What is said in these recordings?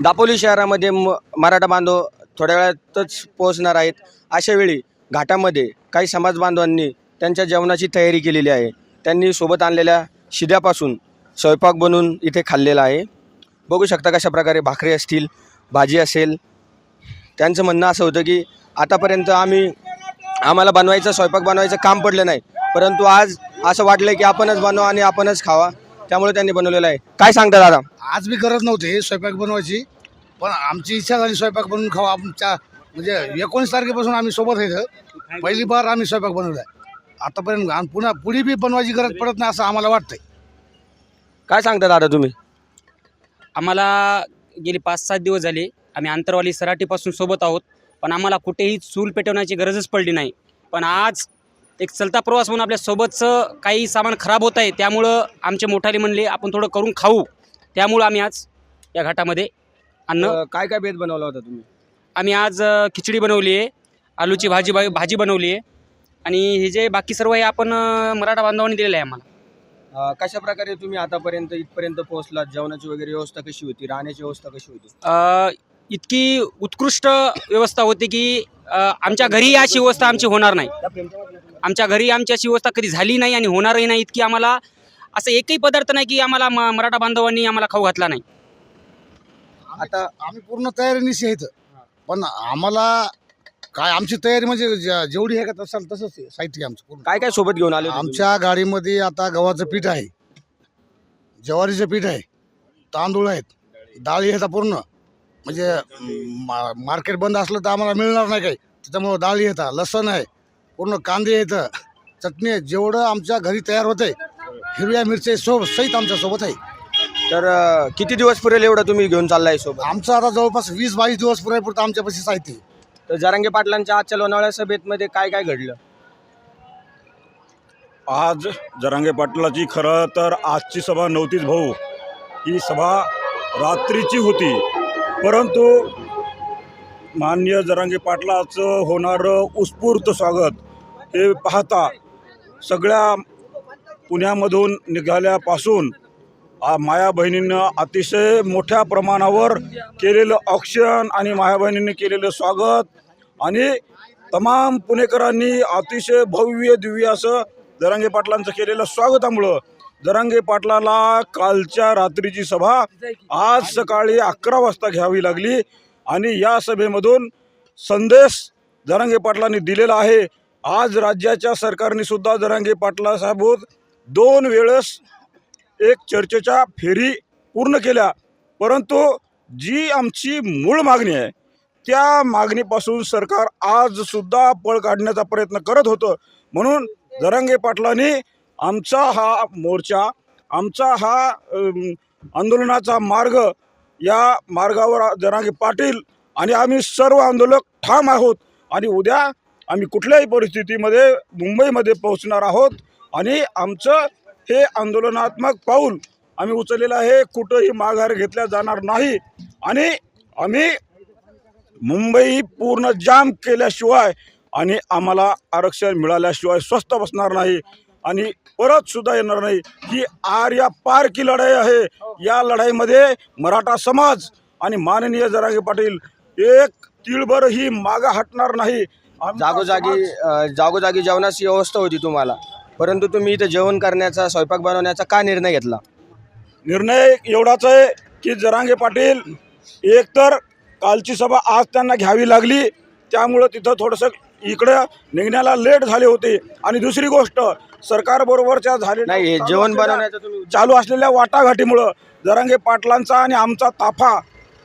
दापोली शहरामध्ये म मराठा बांधव थोड्या वेळातच पोहोचणार आहेत. अशा वेळी घाटामध्ये काही समाज बांधवांनी त्यांच्या जेवणाची तयारी केलेली आहे. त्यांनी सोबत आणलेल्या शिद्यापासून स्वयंपाक बनवून इथे खाल्लेला आहे. बघू शकता कशा प्रकारे भाकरी असतील भाजी असेल. त्यांचं म्हणणं असं होतं की आतापर्यंत आम्ही आम्हाला बनवायचं स्वयंपाक बनवायचं काम पडलं नाही. परंतु आज असं वाटलं की आपणच बनवा आणि आपणच खावा. त्यामुळे त्यांनी बनवलेलं आहे. काय सांगता दादा? आज मी करत नव्हते स्वयंपाक बनवायची. पण आमची इच्छा झाली स्वयंपाक बनवून खावा. आमच्या म्हणजे एकोणीस तारखेपासून आम्ही सोबत आहे पहिली बार आम्ही स्वयंपाक बनवला आतापर्यंत आणि पुन्हा पुढे बी बनवायची गरज पडत नाही असं आम्हाला वाटतंय. काय सांगता दादा तुम्ही? आम्हाला गेली पाच सात दिवस झाले. आम्ही आंतरवाली सराटीपासून सोबत आहोत. पण आम्हाला कुठेही चूल पेटवण्याची गरजच पडली नाही. पण आज एक चलता प्रवास म्हणून आपल्या सोबतचं काही सामान खराब होत आहे त्यामुळं आमचे मोठाले म्हणले आपण थोडं करून खाऊ. त्यामुळं आम्ही आज या घाटामध्ये अन्न अं, काय काय बेत बनवला होता तुम्ही? आम्ही आज अ, खिचडी बनवली आहे आलूची भाजी भा भाजी बनवली आहे. आणि हे जे बाकी सर्व आहे आपण अ, मराठा बांधवांनी दिलेलं आहे आम्हाला. अं, कशा प्रकारे तुम्ही आतापर्यंत इथपर्यंत पोहोचलात? जेवणाची वगैरे व्यवस्था कशी होती? राहण्याची व्यवस्था कशी होती? अ, इतकी उत्कृष्ट व्यवस्था होती की अ, आमच्या घरी अशी व्यवस्था आमची होणार नाही. आमच्या घरी आमची अशी व्यवस्था कधी झाली नाही आणि होणारही नाही इतकी आम्हाला असं एकही पदार्थ नाही की आम्हाला म मराठा बांधवांनी आम्हाला खाऊ घातला नाही. आता आम्ही पूर्ण तयारीनिशी आहेत पण आम्हाला काय आमची तयारी म्हणजे जे- जेवढी आहे का तसं तसंच आहे साहित्य आमचं पूर्ण. काय काय सोबत घेऊन आले होते तुम्ही? आमच्या गाडीमध्ये आता गव्हाचं पीठ आहे ज्वारीचं पीठ आहे तांदूळ आहेत डाळी आहेत पूर्ण. म्हणजे मा- मार्केट बंद असलं तर आम्हाला मिळणार नाही काही. त्याच्यामुळं डाळी येतात लसण आहे पूर्ण कांदे येतं चटणी आहे. जेवढं आमच्या घरी तयार होते हिरव्या मिरच्या सोब सहित आमच्यासोबत आहे. तर अं, किती दिवस पुरेल एवढं तुम्ही घेऊन चाललाय सोबत? आमचं आता जवळपास वीस बावीस दिवस पुरेपुरतं आमच्यापाशी साहित्य आहे. तर जरांगे पाटलांच्या आजच्या लोणावळ्या सभेमध्ये काय काय घडलं? आज जरांगे पाटलाची खरं तर आजची सभा नव्हतीच भाऊ. ही सभा रात्रीची होती. परंतु मान्य जरांगे पाटलाचं होणारं उत्स्फूर्त स्वागत हे पाहता सगळ्या पुण्यामधून निघाल्यापासून माया बहिणींनं अतिशय मोठ्या प्रमाणावर केलेलं ऑक्शन आणि माया बहिणींनी केलेलं स्वागत. आणि तमाम पुणेकरांनी अतिशय भव्य दिव्य असं जरांगे पाटलांचं केलेलं स्वागतामुळं जरांगे पाटलाला कालच्या रात्रीची सभा आज सकाळी अकरा वाजता घ्यावी लागली. आणि या सभेमधून संदेश जरांगे पाटलांनी दिलेला आहे. आज राज्याच्या सरकारने सुद्धा जरांगे पाटला साहेब दोन वेळेस एक चर्चेच्या फेरी पूर्ण केल्या. परंतु जी आमची मूळ मागणी आहे त्या मागणीपासून सरकार आजसुद्धा पळ काढण्याचा प्रयत्न करत होतं. म्हणून जरांगे पाटलांनी आमचा हा मोर्चा आमचा हा आंदोलनाचा मार्ग या मार्गावर जरांगे पाटील आणि आम्ही सर्व आंदोलक ठाम आहोत आणि उद्या आम्ही कुठल्याही परिस्थितीमध्ये मुंबईमध्ये पोहोचणार आहोत. आणि आमचं हे आंदोलनात्मक पाऊल आम्ही उचललेलं आहे कुठंही माघार घेतल्या जाणार नाही. आणि आम्ही मुंबई पूर्ण जाम केल्याशिवाय आणि आम्हाला आरक्षण मिळाल्याशिवाय स्वस्त बसणार नाही आणि परत सुद्धा येणार नाही. ही आर या पार की लढाई आहे. या लढाईमध्ये मराठा समाज आणि माननीय जरांगे पाटील एक तिळभरही मागा हटणार नाही. जागोजागी जागोजागी जेवणाची व्यवस्था होती तुम्हाला. परंतु तुम्ही इथे जेवण करण्याचा स्वयंपाक बनवण्याचा का निर्णय घेतला? निर्णय एवढाच आहे की जरांगे पाटील एकतर कालची सभा आज त्यांना घ्यावी लागली त्यामुळं तिथं थोडंसं इकडं निघण्याला लेट झाले होते. आणि दुसरी गोष्ट सरकारबरोबरच्या झालेल्या नाही हे चालू जेवण असलेल्या- बनवण्याचा तुम्ही चालू असलेल्या वाटाघाटीमुळं जरांगे पाटलांचा आणि आमचा ताफा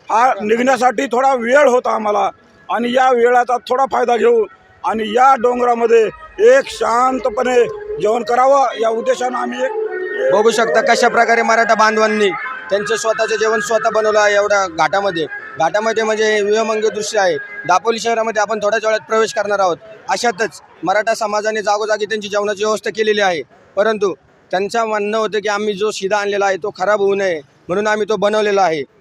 हा निघण्यासाठी थोडा वेळ होता आम्हाला. आणि या वेळाचा थोडा फायदा घेऊन आणि या डोंगरामध्ये एक शांतपणे जेवण करावं या उद्देशानं आम्ही एक बघू शकता कशा प्रकारे मराठा बांधवांनी त्यांचं स्वतःचं जेवण स्वतः बनवलं आहे एवढ्या घाटामध्ये. घाटामध्ये म्हणजे विहमंग दृश्य आहे. दापोली शहरामध्ये आपण थोड्याच वेळात प्रवेश करणार आहोत. अशातच मराठा समाजाने जागोजागी त्यांची जेवणाची व्यवस्था केलेली आहे. परंतु त्यांचं म्हणणं होतं की आम्ही जो शिदा आणलेला आहे तो खराब होऊ नये म्हणून आम्ही तो बनवलेला आहे.